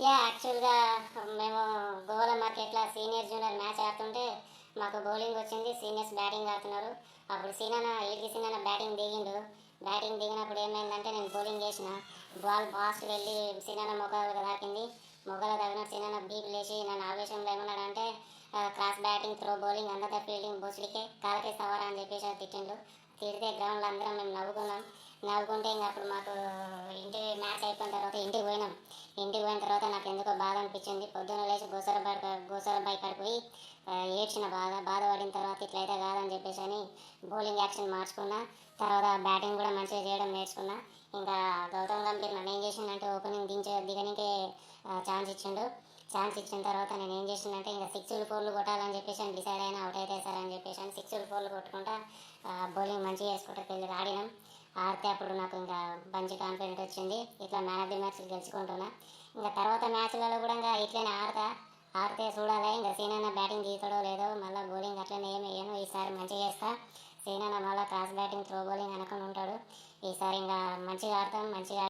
Yeah యాక్చువల్గా మేము గోవాల మార్కెట్లో సీనియర్ జూనియర్ మ్యాచ్ ఆడుతుంటే మాకు బౌలింగ్ వచ్చింది సీనియర్స్ బ్యాటింగ్ ఆడుతున్నారు. అప్పుడు సీనాన ఈడికి సీనాన బ్యాటింగ్ దిగిండు. బ్యాటింగ్ దిగినప్పుడు ఏమైందంటే నేను బౌలింగ్ చేసిన. బాల్ ఫాస్ట్ వెళ్ళి సీనాన మొక్కలకు తాకింది. మొక్కలు తగిన సీనాన బీప్ లేచి నన్ను ఆవేశంలో ఏమన్నాడంటే ఆ, క్రాస్ బ్యాటింగ్ త్రో బౌలింగ్ అందరితో ఫీల్డింగ్ బోసుడికే కాలకి సవారా అని చెప్పేసి తిట్టిండు. తిడితే గ్రౌండ్లో అందరం మేము నవ్వుకున్నాం. నవ్వుకుంటే ఇంకా అప్పుడు మాకు ఇంటి మ్యాచ్ అయిపోయిన తర్వాత ఇంటికి పోయినాం. ఇంటికి పోయిన తర్వాత నాకు ఎందుకో బాధ అనిపించింది. పొద్దున్న లేచి గోసర బాయ్ గోసర బాయ్ కాడికి పోయి ఏడ్చిన బాధ బాధపడిన తర్వాత ఇట్లయితే కాదని చెప్పేసి అని బౌలింగ్ యాక్షన్ మార్చుకున్నా తర్వాత బ్యాటింగ్ కూడా మంచిగా చేయడం నేర్చుకున్నా. ఇంకా గౌతమ్ గంభీర్ నన్ను ఏం చేసిందంటే ఓపెనింగ్ దించే దిగనికే ఛాన్స్ ఇచ్చిండు. ఛాన్స్ ఇచ్చిన తర్వాత నేను ఏం చేసిందంటే ఇంకా సిక్స్లు ఫోర్లు కొట్టాలని చెప్పేసి అని డిసైడ్ అయినా అవుట్ అయితే సార్ అని చెప్పేసి అని సిక్స్లు ఫోర్లు కొట్టుకుంటా బౌలింగ్ మంచిగా వేసుకుంటా వెళ్ళి ఆడినాం. ఆడితే అప్పుడు నాకు ఇంకా మంచి కాన్ఫిడెంట్ వచ్చింది. ఇట్లా మ్యాన్ ఆఫ్ ది మ్యాచ్ గెలుచుకుంటున్నా. ఇంకా తర్వాత మ్యాచ్లలో కూడా ఇంకా ఇట్లనే ఆడతా. ఆడితే చూడాలి ఇంకా సీనన్న బ్యాటింగ్ తీస్తాడో లేదో మళ్ళీ బౌలింగ్ అట్లనే ఏమి వేయను. ఈసారి మంచిగా చేస్తా. సీనన్న మళ్ళీ క్రాస్ బ్యాటింగ్ త్రో బౌలింగ్ అనకుండా ఉంటాడు. ఈసారి ఇంకా మంచిగా ఆడతాం మంచిగా